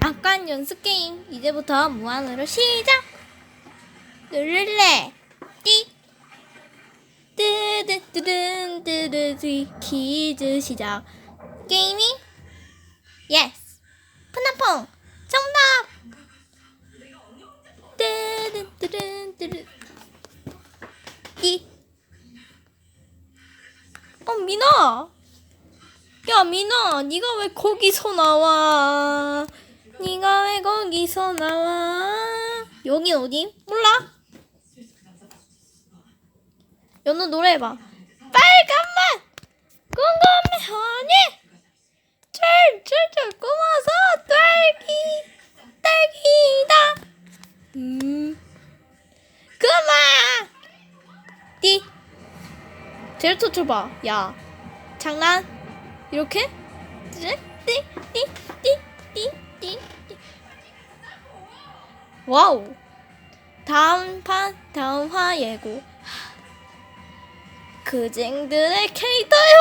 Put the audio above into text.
아깐 연습 게임 이제부터 무한으로 시작. 누를래. 띠. 뜨드뜨든 뜨드드 퀴즈 시작. 게이밍? 예스. 푸나퐁 정답. 뜨드뜨든 뜨드. 띠. 어 미나. 야 미나, 네가 왜 거기서 나와? 네가 왜 거기서 나와? 여기 어디? 몰라. 연우 노래해봐. 빨간맛 궁금해 하니? 철철철 꼬마서 딸기 딸기다. 음. 그만. 띠. 제로토 줘봐. 야. 장난? 이렇게? 와우. 다음 판 다음 화 예고. 그쟁들의 캐릭터의